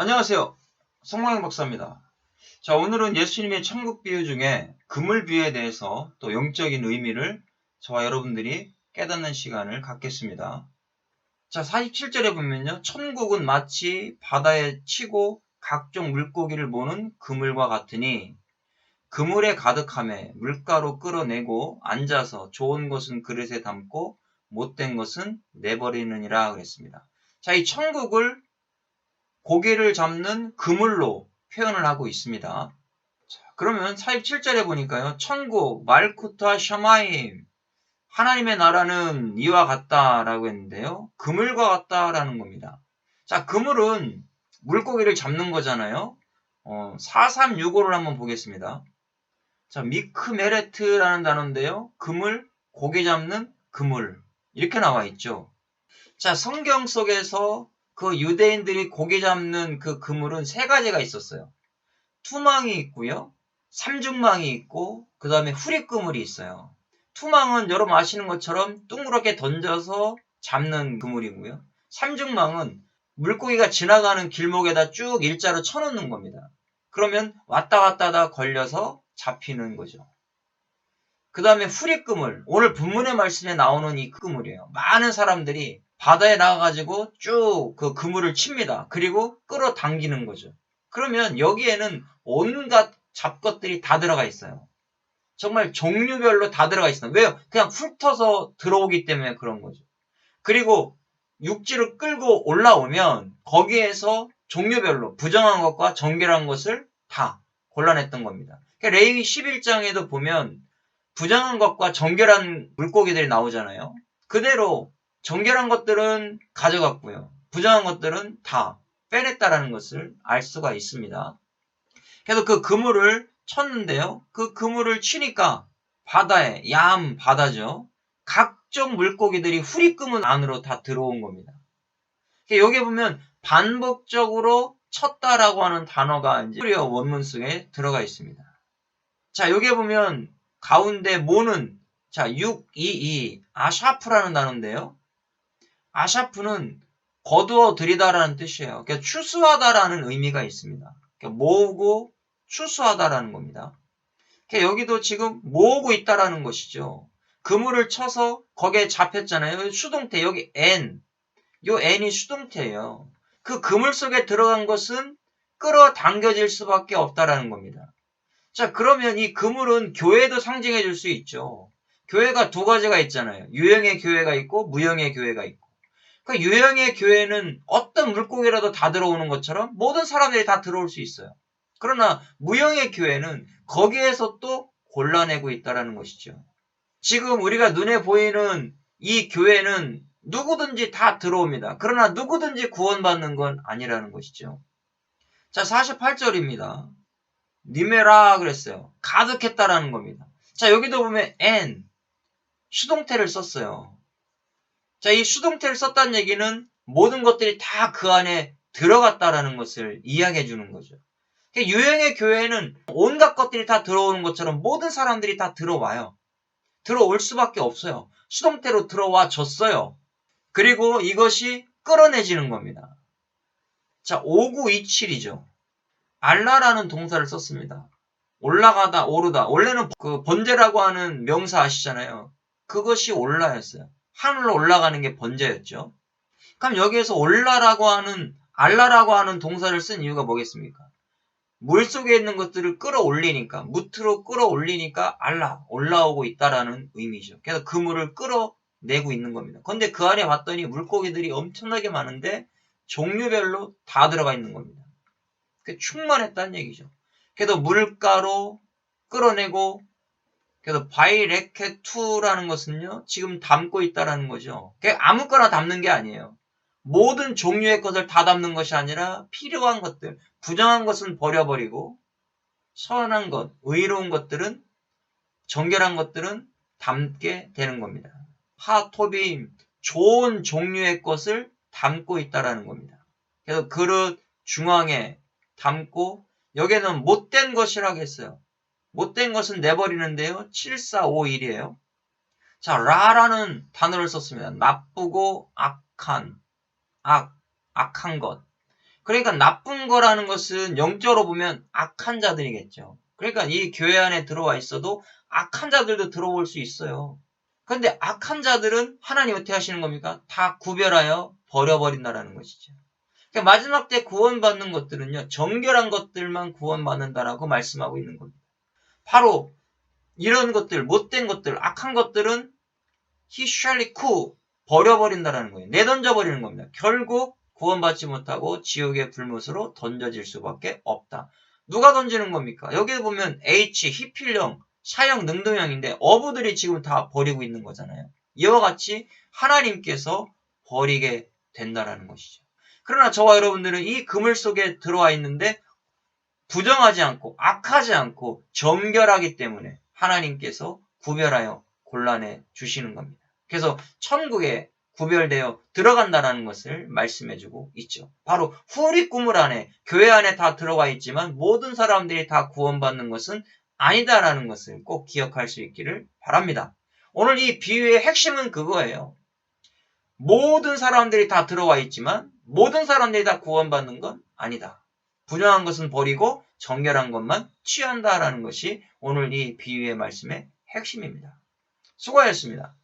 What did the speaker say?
안녕하세요. 성광영 박사입니다. 자, 오늘은 예수님의 천국 비유 중에 그물 비유에 대해서 또 영적인 의미를 저와 여러분들이 깨닫는 시간을 갖겠습니다. 자, 47절에 보면요. 천국은 마치 바다에 치고 각종 물고기를 모는 그물과 같으니 그물에 가득함에 물가로 끌어내고 앉아서 좋은 것은 그릇에 담고 못된 것은 내버리느니라 그랬습니다. 자, 이 천국을 고기를 잡는 그물로 표현을 하고 있습니다. 자, 그러면 47절에 보니까요. 천국, 말쿠타 샤마임. 하나님의 나라는 이와 같다라고 했는데요. 그물과 같다라는 겁니다. 자, 그물은 물고기를 잡는 거잖아요. 어, 4365를 한번 보겠습니다. 자, 미크메레트라는 단어인데요. 그물, 고기 잡는 그물. 이렇게 나와 있죠. 자, 성경 속에서 그 유대인들이 고기 잡는 그 그물은 세 가지가 있었어요. 투망이 있고요. 삼중망이 있고 그 다음에 후리그물이 있어요. 투망은 여러분 아시는 것처럼 둥그렇게 던져서 잡는 그물이고요. 삼중망은 물고기가 지나가는 길목에다 쭉 일자로 쳐놓는 겁니다. 그러면 왔다 갔다 하다 걸려서 잡히는 거죠. 그 다음에 후리그물, 오늘 본문의 말씀에 나오는 이 그물이에요. 많은 사람들이 바다에 나가가지고 쭉 그 그물을 칩니다. 그리고 끌어당기는 거죠. 그러면 여기에는 온갖 잡것들이 다 들어가 있어요. 정말 종류별로 다 들어가 있어요. 왜요? 그냥 훑어서 들어오기 때문에 그런 거죠. 그리고 육지를 끌고 올라오면 거기에서 종류별로 부정한 것과 정결한 것을 다 골라냈던 겁니다. 그러니까 레이기 11장에도 보면 부정한 것과 정결한 물고기들이 나오잖아요. 그대로 정결한 것들은 가져갔고요. 부정한 것들은 다 빼냈다라는 것을 알 수가 있습니다. 그래서 그 그물을 쳤는데요. 그 그물을 치니까 바다에 얌 바다죠. 각종 물고기들이 후리끄문 안으로 다 들어온 겁니다. 여기 보면 반복적으로 쳤다라고 하는 단어가 이제 히브리어 원문 속에 들어가 있습니다. 자, 여기 보면 가운데 모는 자, 622 아샤프라는 단어인데요. 아샤프는 거두어 들이다라는 뜻이에요. 그러니까 추수하다라는 의미가 있습니다. 그러니까 모으고 추수하다라는 겁니다. 그러니까 여기도 지금 모으고 있다라는 것이죠. 그물을 쳐서 거기에 잡혔잖아요. 수동태 여기 n 요 n이 수동태예요. 그 그물 속에 들어간 것은 끌어당겨질 수밖에 없다라는 겁니다. 자 그러면 이 그물은 교회도 상징해 줄 수 있죠. 교회가 두 가지가 있잖아요. 유형의 교회가 있고 무형의 교회가 있고. 그 유형의 교회는 어떤 물고기라도 다 들어오는 것처럼 모든 사람들이 다 들어올 수 있어요. 그러나 무형의 교회는 거기에서 또 골라내고 있다라는 것이죠. 지금 우리가 눈에 보이는 이 교회는 누구든지 다 들어옵니다. 그러나 누구든지 구원받는 건 아니라는 것이죠. 자, 48절입니다. 니메라 그랬어요. 가득했다라는 겁니다. 자, 여기도 보면 n 수동태를 썼어요. 자, 이 수동태를 썼다는 얘기는 모든 것들이 다 그 안에 들어갔다라는 것을 이야기해 주는 거죠. 유형의 교회는 온갖 것들이 다 들어오는 것처럼 모든 사람들이 다 들어와요. 들어올 수밖에 없어요. 수동태로 들어와 줬어요. 그리고 이것이 끌어내지는 겁니다. 자, 5927이죠. 알라라는 동사를 썼습니다. 올라가다, 오르다. 원래는 그 번제라고 하는 명사 아시잖아요. 그것이 올라였어요. 하늘로 올라가는 게 번제였죠. 그럼 여기에서 올라라고 하는 알라라고 하는 동사를 쓴 이유가 뭐겠습니까? 물 속에 있는 것들을 끌어올리니까 무트로 끌어올리니까 알라 올라오고 있다라는 의미죠. 그래서 그물을 끌어내고 있는 겁니다. 그런데 그 안에 봤더니 물고기들이 엄청나게 많은데 종류별로 다 들어가 있는 겁니다. 충만했다는 얘기죠. 그래서 물가로 끌어내고 그래서 바이레케2라는 것은요, 지금 담고 있다라는 거죠. 아무거나 담는 게 아니에요. 모든 종류의 것을 다 담는 것이 아니라 필요한 것들, 부정한 것은 버려버리고 선한 것, 의로운 것들은 정결한 것들은 담게 되는 겁니다. 하토빔 좋은 종류의 것을 담고 있다라는 겁니다. 그래서 그릇 중앙에 담고 여기에는 못된 것이라고 했어요. 못된 것은 내버리는데요. 7451이에요. 자, 라라는 단어를 썼습니다. 나쁘고 악한, 악, 악한 것. 그러니까 나쁜 거라는 것은 영적으로 보면 악한 자들이겠죠. 그러니까 이 교회 안에 들어와 있어도 악한 자들도 들어올 수 있어요. 그런데 악한 자들은 하나님 어떻게 하시는 겁니까? 다 구별하여 버려버린다라는 것이죠. 그러니까 마지막 때 구원받는 것들은요, 정결한 것들만 구원받는다라고 말씀하고 있는 겁니다. 바로 이런 것들, 못된 것들, 악한 것들은 coup 버려버린다라는 거예요. 내던져버리는 겁니다. 결국 구원받지 못하고 지옥의 불못으로 던져질 수밖에 없다. 누가 던지는 겁니까? 여기 보면 H, 히필령, 사형, 능동형인데 어부들이 지금 다 버리고 있는 거잖아요. 이와 같이 하나님께서 버리게 된다라는 것이죠. 그러나 저와 여러분들은 이 그물 속에 들어와 있는데 부정하지 않고 악하지 않고 정결하기 때문에 하나님께서 구별하여 곤란해 주시는 겁니다. 그래서 천국에 구별되어 들어간다라는 것을 말씀해주고 있죠. 바로 후리 꿈을 안에 교회 안에 다 들어가 있지만 모든 사람들이 다 구원받는 것은 아니다라는 것을 꼭 기억할 수 있기를 바랍니다. 오늘 이 비유의 핵심은 그거예요. 모든 사람들이 다 들어와 있지만 모든 사람들이 다 구원받는 건 아니다. 분명한 것은 버리고 정결한 것만 취한다라는 것이 오늘 이 비유의 말씀의 핵심입니다. 수고하셨습니다.